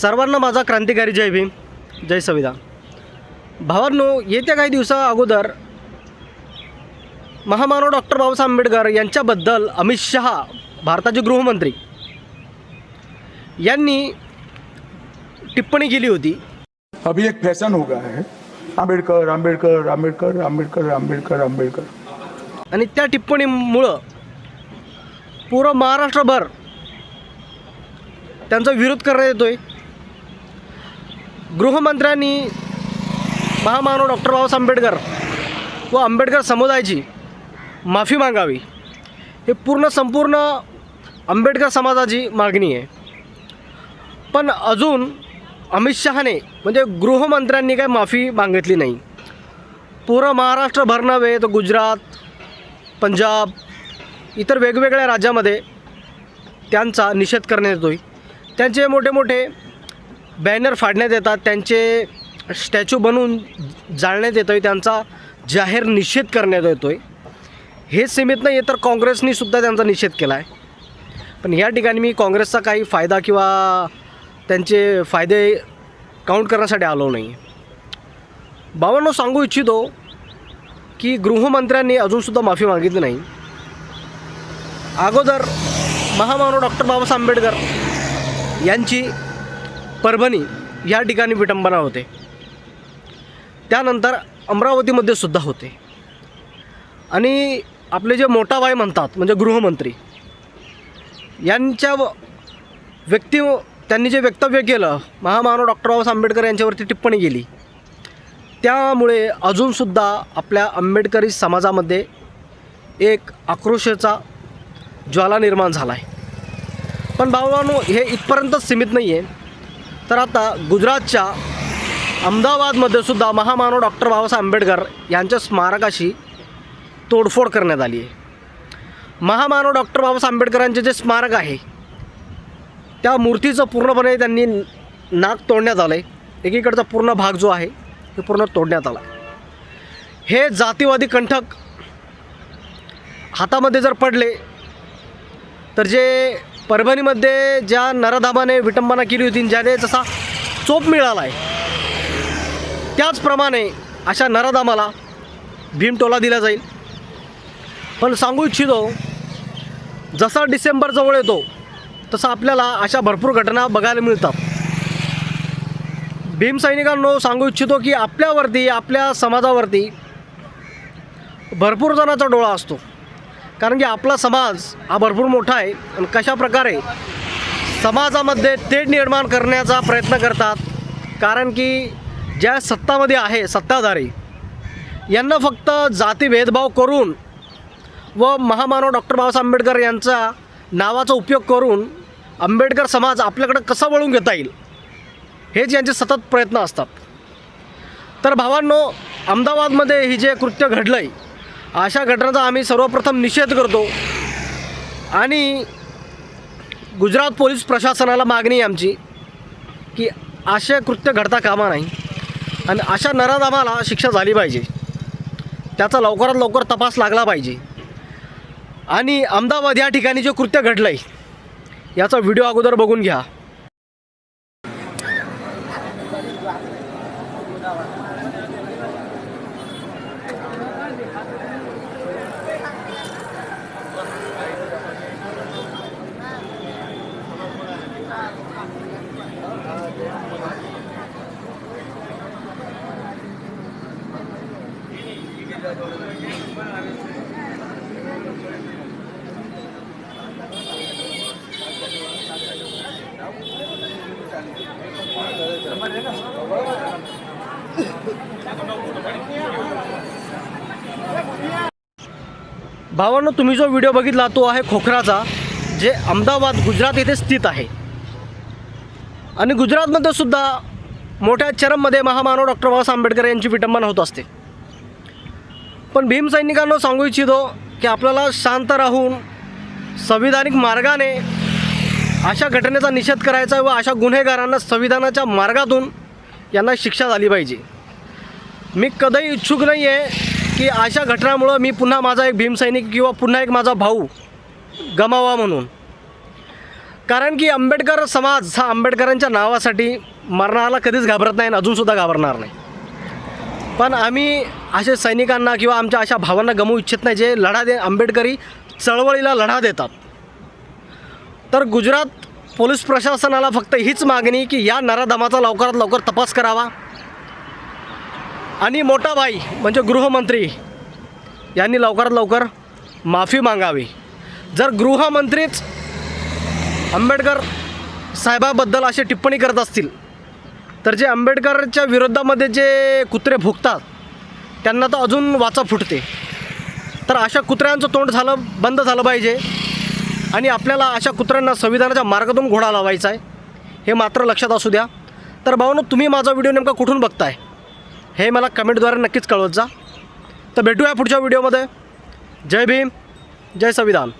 सर्वांना माझा क्रांतिकारी जय भीम जय संविधान भावांनो येत्या काही दिवसा अगोदर महामानव डॉक्टर बाबासाहेब आंबेडकर यांच्याबद्दल अमित शहा भारताचे गृहमंत्री यांनी टिप्पणी केली होती. अभी एक फैशन हो गया है. आम्बेडकर आम्बेडकर आम्बेडकर आम्बेडकर आम्बेडकर आम्बेडकर आणि त्या टिप्पणीमुळं पूर्ण महाराष्ट्रभर त्यांचा विरोध करण्यात येतोय. गृहमंत्र्यांनी महामानव डॉक्टर बाबासाहेब आंबेडकर व आंबेडकर समुदायाची माफी मागावी. हे पूर्ण संपूर्ण आंबेडकर समाजाची मागणी आहे. पण अजून अमित शहाने म्हणजे गृहमंत्र्यांनी काही माफी मागितली नाही. पूर्ण महाराष्ट्रभर नव्हे तर गुजरात पंजाब इतर वेगवेगळ्या राज्यामध्ये त्यांचा निषेध करण्यात येतो आहे त्यांचे मोठे मोठे बॅनर फाडण्यात येतात त्यांचे स्टॅच्यू बनवून जाळण्यात येतो आहे त्यांचा जाहीर निषेध करण्यात येतो आहे हे सीमित नाही आहे तर काँग्रेसनी सुद्धा त्यांचा निषेध केला आहे पण या ठिकाणी मी काँग्रेसचा काही फायदा किंवा त्यांचे फायदे काउंट करण्यासाठी आलो नाही. बाबांनो सांगू इच्छितो की गृहमंत्र्यांनी अजूनसुद्धा माफी मागितली नाही. अगोदर महामानव डॉक्टर बाबासाहेब आंबेडकर यांची परभणी या ठिकाणी विटंबना होते. त्यानंतर अमरावतीमध्ये सुद्धा होते. आणि आपले जे मोठा बाई म्हणतात म्हणजे गृहमंत्री यांच्या व- व्यक्ती त्यांनी जे वक्तव्य केलं महामानव डॉक्टर बाबासाहेब आंबेडकर यांच्यावरती टिप्पणी केली. त्यामुळे अजूनसुद्धा आपल्या आंबेडकरी समाजामध्ये एक आक्रोशाचा ज्वाला निर्माण झाला आहे पण भावानो हे इथपर्यंतच सीमित नाही आहे तर आता गुजरातच्या अहमदाबादमध्ये सुद्धा महामानव डॉक्टर बाबासाहेब आंबेडकर यांच्या स्मारकाशी तोडफोड करण्यात आली आहे. महामानव डॉक्टर बाबासाहेब आंबेडकरांचे जे स्मारक आहे त्या मूर्तीचं पूर्णपणे त्यांनी नाक तोडण्यात आलं आहे एकीकडचा पूर्ण भाग जो आहे तो पूर्ण तोडण्यात आला. हे जातीवादी कंठक हातामध्ये जर पडले तर जे परभणीमध्ये ज्या नरधामाने विटंबना केली होती ज्याने जसा चोप मिळाला आहे त्याचप्रमाणे अशा नरधामाला भीमटोला दिला जाईल. पण सांगू इच्छितो जसा डिसेंबर जवळ येतो तसं आपल्याला अशा भरपूर घटना बघायला मिळतात. भीमसैनिकांनो सांगू इच्छितो की आपल्यावरती आपल्या समाजावरती भरपूर जणाचा डोळा असतो. कारण की आपला समाज हा भरपूर मोठा आहे. आणि कशा प्रकारे समाजामध्ये तेढ निर्माण करण्याचा प्रयत्न करतात कारण की ज्या सत्तामध्ये आहे सत्ताधारी यांना फक्त जाती भेदभाव करून व महामानव डॉक्टर बाबासाहेब आंबेडकर यांचा नावाचा उपयोग करून आंबेडकर समाज आपल्याकडं कसा वळून घेता येईल? हेच यांचे सतत प्रयत्न असतात. तर भावांनो अहमदाबादमध्ये ही जे कृत्य घडलं आहे अशा घटनांचा आम्ही सर्वप्रथम निषेध करतो. आणि गुजरात पोलीस प्रशासनाला मागणी आहे आमची की असे कृत्य घडता कामा नाही. आणि अशा नराधामाला शिक्षा झाली पाहिजे. त्याचा लवकरात लवकर तपास लागला पाहिजे. आणि अहमदाबाद या ठिकाणी जे कृत्य घडलं आहे याचा व्हिडिओ अगोदर बघून घ्या. Ini Thank you. भावांनो तुम्ही जो व्हिडिओ बघितला तो आहे खोखराचा जे अहमदाबाद गुजरात येथे स्थित आहे. आणि गुजरातमध्ये सुद्धा मोठ्या चरममध्ये महामानव डॉक्टर बाबासाहेब आंबेडकर यांची विटंबना होत असते. पण भीमसैनिकांना सांगू इच्छितो की आपल्याला शांत राहून संविधानिक मार्गाने अशा घटनेचा निषेध करायचा व अशा गुन्हेगारांना संविधानाच्या मार्गातून यांना शिक्षा झाली पाहिजे. मी कधीही इच्छुक नाही आहे की अशा घटनामुळं मी पुन्हा माझा एक भीमसैनिक किंवा पुन्हा एक माझा भाऊ गमावा म्हणून. कारण की आंबेडकर समाज हा आंबेडकरांच्या नावासाठी मरणाला कधीच घाबरत नाही आणि अजूनसुद्धा घाबरणार नाही. पण आम्ही असे सैनिकांना किंवा आमच्या अशा भावांना गमवू इच्छित नाही जे लढा दे आंबेडकरी चळवळीला लढा देतात. तर गुजरात पोलीस प्रशासनाला फक्त हीच मागणी की या नराधमाचा लवकरात लवकर तपास करावा. आणि मोठा भाई म्हणजे गृहमंत्री यांनी लवकरात लवकर माफी मागावी. जर गृहमंत्रीच आंबेडकर साहेबाबद्दल अशी टिप्पणी करत असतील तर जे आंबेडकरच्या विरोधामध्ये जे कुत्रे भुकतात त्यांना तर अजून वाचा फुटते. तर अशा कुत्र्यांचं तोंड झालं बंद झालं पाहिजे. आणि आपल्याला अशा कुत्र्यांना संविधानाच्या मार्गातून घोडा लावायचा आहे हे मात्र लक्षात असू द्या. तर भाऊनो तुम्ही माझा व्हिडिओ नेमका कुठून बघताय? हे मला कमेंटद्वारे नक्कीच कळवत जा. तर भेटूया पुढच्या व्हिडिओमध्ये. जय भीम जय संविधान.